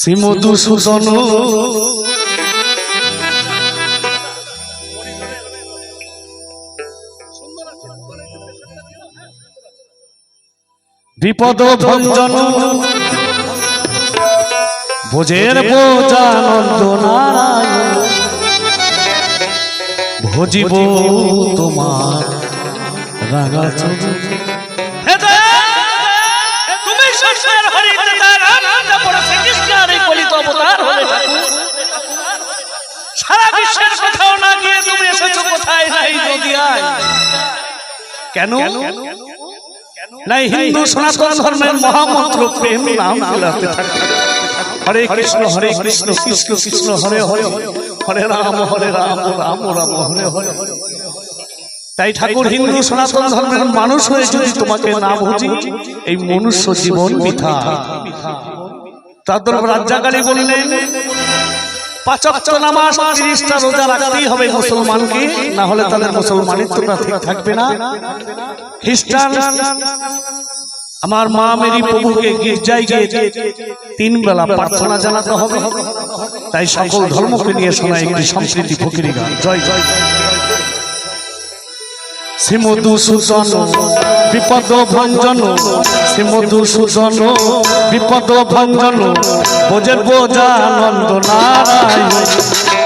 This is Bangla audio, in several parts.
শ্রীমধুসূদন। বিপদ ভঞ্জন। ভোজের বোজানন্দ নারায়ণ। ভজিব তোমার রাগা সারা বিশ্বের কোথাও না গিয়ে তুমি এসেছ কোথায়? নাই নদিয়ায়। কেন? নাই হিন্দু সনাতন ধর্মের মহামন্ত্র প্রেম নাম হরে কৃষ্ণ হরে কৃষ্ণ কৃষ্ণ কৃষ্ণ, হরে হরে। হরে রাম হরে রাম রাম রাম, হরে হরে। তাই ঠাকুর, হিন্দু সনাতন ধর্মের মানুষ হয়ে যদি তোমাকে না বুঝি, এই মনুষ্য জীবন মিথ্যা তাদের রাজ্জাকারী বললেন আমার মা মেরি প্রভুকে গির্জায় গিয়ে তিন বেলা প্রার্থনা জানাতে হবে। তাই সকল ধর্মকে নিয়ে শোনা একটি সংস্কৃতি ফকিরি গান। জয় জয়। শ্রীমধু সুজন বিপদ ভঞ্জন শ্রীমধু মধুসূদন বিপদ ভঞ্জন বোঝের বোঝানন্দ নারায়ণ।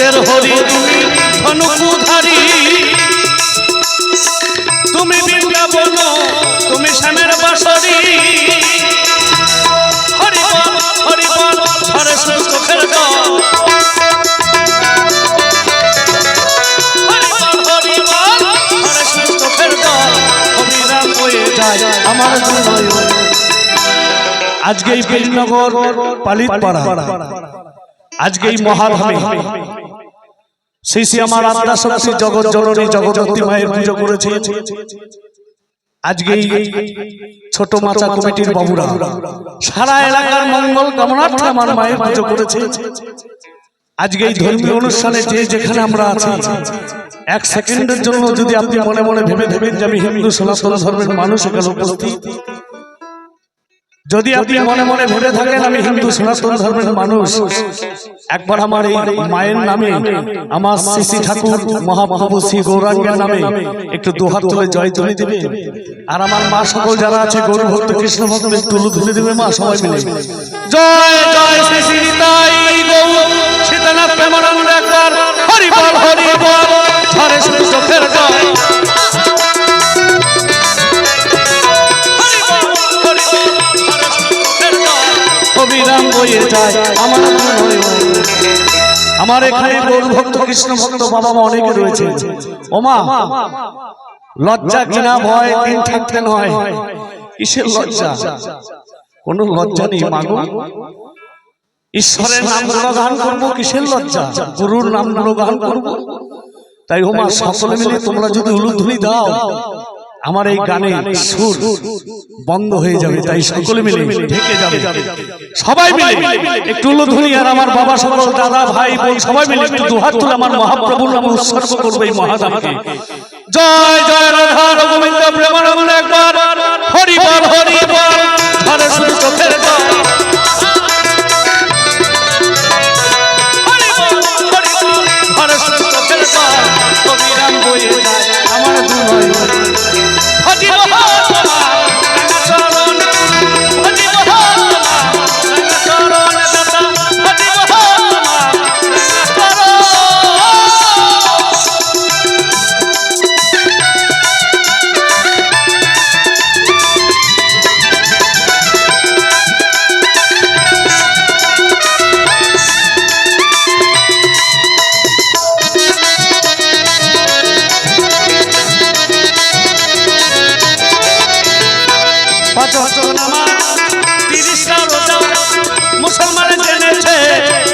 সত্যের হরি তুমি ধনুকুধারী। তুমি বৃন্দাবন তুমি শ্যামের বাসরী আজকে এই পালিত পাড়া। আজকে এই মহাধামে সেই সে আমার আত্মা জগৎ জননী জগদ্ধাত্রী মায়ের পুজো করেছে আজকে ছোট মাচা কমিটির বাবুরা সারা এলাকার মঙ্গল কামনার্থে আমার মায়ের পুজো করেছে আজকে এই ধর্মীয় অনুষ্ঠানে যে যেখানে আমরা আছি এক সেকেন্ডের জন্য যদি আপনি মনে মনে ভেবে ভেবেন যে আমি হিন্দু সনাতন ধর্মের মানুষ এখানে উপস্থিত। যদি আপনি মনে মনে ভেবে থাকেন আমি হিন্দু সনাতন ধর্মের মানুষ। একবার আমার এই মায়ের নামে আমার শ্রী ঠাকুর মহাপ্রভু শ্রী গৌরাঙ্গের নামে একটু দুহাত তুলে জয় তুলে দেবে। আর আমার মা সকল যারা আছে গৌর ভক্ত কৃষ্ণ ভক্ত তুলু তুলে দেবে মা সবাই মিলে। জয় জয় শ্রী শ্রী তাই গৌর সীতানাথ প্রেমানন্দ একবার হরি বল হরি বল ঝরে শুধু চোখের জয় অবিরাম বয়ে যায়। আমার আমার এখানে গৌর ভক্ত কৃষ্ণ ভক্ত বাবা মা অনেকে রয়েছে। ওমা লজ্জা কিনা ভয় দিন থাকতে নয়। কিসের লজ্জা? কোন লজ্জা নেই মাগো। ঈশ্বরের নাম গুণগান করব কিসের লজ্জা? গুরুর নাম গুণগান করব। তাই ওমা সকলে মিলে তোমরা যদি উলুধ্বনি দাও আমার এই গানে সুর বন্ধ হয়ে যাবে তাই সকলে মিলে ঢেকে যাবে। সবাই মিলে একটু উলুধ্বনি আর আমার বাবা সকল দাদা ভাই বোন সবাই মিলে একটু দুহাত তুলে আমার মহাপ্রভুর নামে উৎসর্গ করবে এই মহাদানকে। জয় জয় রাধা গোবিন্দ প্রেমানন্দ একবার। হরি বল হরি বল। হরে সুর চোখের জল।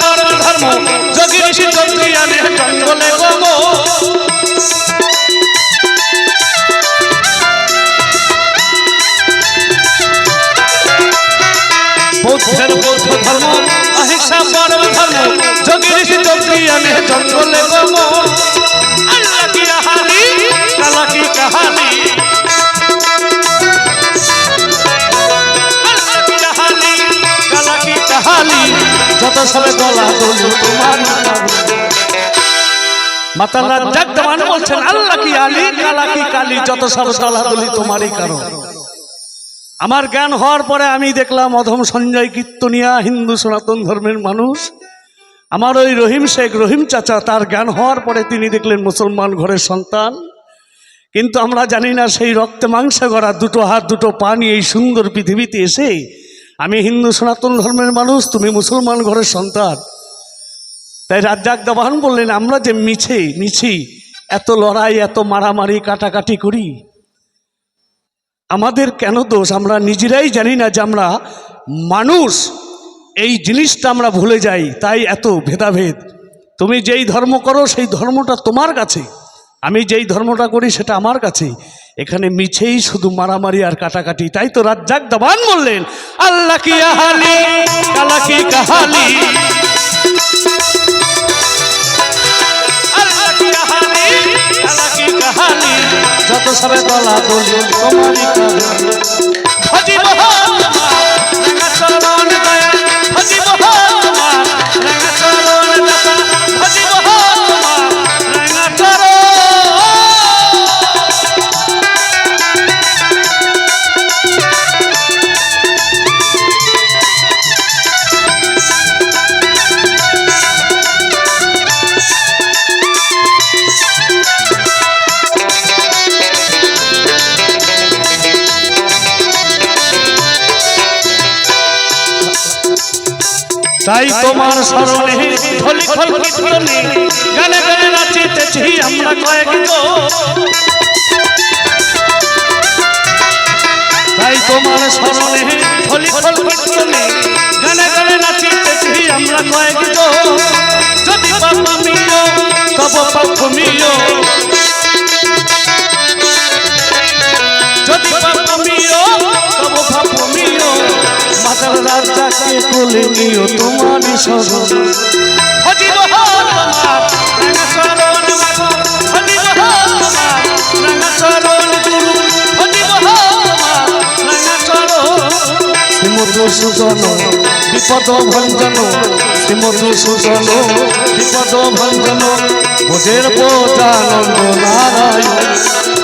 পরম ধর্ম। যোগী ঋষি চন্দ্রিয়ানে জঙ্গলে অহিংসা পরম ধর্ম যোগী ঋষি জঙ্গলে গম আমার জ্ঞান হওয়ার পরে আমি দেখলাম অধম সঞ্জয় কীর্তনিয়া, হিন্দু সনাতন ধর্মের মানুষ। আমার ওই রহিম শেখ, রহিম চাচা, তার জ্ঞান হওয়ার পরে তিনি দেখলেন মুসলমান ঘরের সন্তান। কিন্তু আমরা জানি না সেই রক্তে মাংসে গড়া দুটো হাত, দুটো পা নিয়ে এই সুন্দর পৃথিবীতে এসে আমি হিন্দু সনাতন ধর্মের মানুষ, তুমি মুসলমান ঘরের সন্তান। তাই রাজ্জাক দেওয়ান বললেন, আমরা যে মিছে, মিছি, এত লড়াই, এত মারামারি, কাটাকাটি করি, আমাদের কেন দোষ? আমরা নিজেরাই জানি না যে আমরা মানুষ। এই জিনিসটা আমরা ভুলে যাই, তাই এত ভেদাভেদ। তুমি যেই ধর্ম করো, সেই ধর্মটা তোমার কাছে। আমি যেই ধর্মটা করি, সেটা আমার কাছে। এখানে মিছেই শুধু মারামারি আর কাটাকাটি, তাই তো রাজ্জাক দাবান বললেন, আল্লাহ কি আহালি কালা কি কাহালি? কাহালি? যত সবে গলা দোল তোমারই কারণ তাই তোমার স্মরণে খলি খল কীর্তনে গানে গানে নাচিতেছি আমরা কয়েকজন। তাই তোমার স্মরণে খলি খল কীর্তনে গানে গানে নাচিতেছি আমরা কয়েকজন। যদি পাপ আমিও হজিব তোমার রাঙা চরণ শ্রীমধু সুজন বিপদ ভঞ্জন শ্রীমধু সুজন বিপদ ভঞ্জন বোঝের বোঝানন্দ নারায়ণ।